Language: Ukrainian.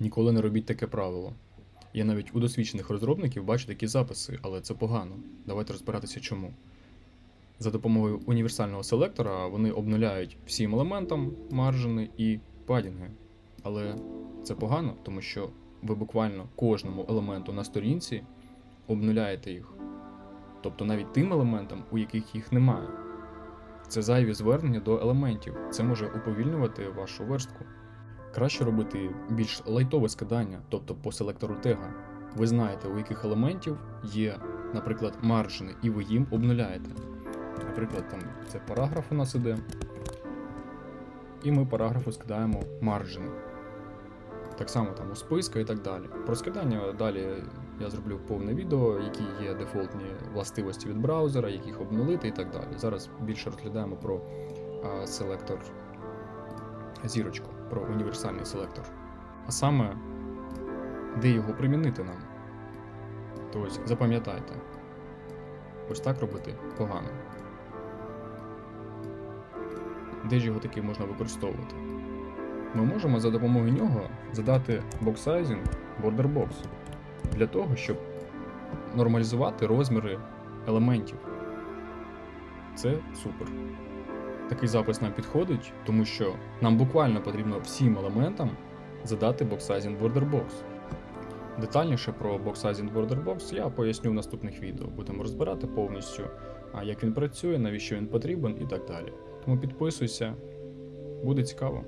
Ніколи не робіть таке правило. Я навіть у досвідчених розробників бачу такі записи, але це погано. Давайте розбиратися чому. За допомогою універсального селектора вони обнуляють всім елементам маржини і падінги. Але це погано, тому що ви буквально кожному елементу на сторінці обнуляєте їх. Тобто навіть тим елементам, у яких їх немає. Це зайві звернення до елементів. Це може уповільнювати вашу верстку. Краще робити більш лайтове скидання, тобто по селектору тега. Ви знаєте, у яких елементів є, наприклад, маржини, і ви їм обнуляєте. Наприклад, там це параграф у нас іде. І ми параграфу скидаємо маржини. Так само там у списка і так далі. Про скидання далі я зроблю повне відео, які є дефолтні властивості від браузера, як їх обнулити і так далі. Зараз більше розглядаємо про а, селектор зірочку, про універсальний селектор. А саме, де його примінити нам. Тобто запам'ятайте, ось так робити погано. Де ж його таки можна використовувати? Ми можемо за допомогою нього задати боксайзінг border box для того, щоб нормалізувати розміри елементів. Це супер. Такий запис нам підходить, тому що нам буквально потрібно всім елементам задати Boxsizing border box. Детальніше про Boxsizing border box я поясню в наступних відео. Будемо розбирати повністю, як він працює, навіщо він потрібен і так далі. Тому підписуйся, буде цікаво.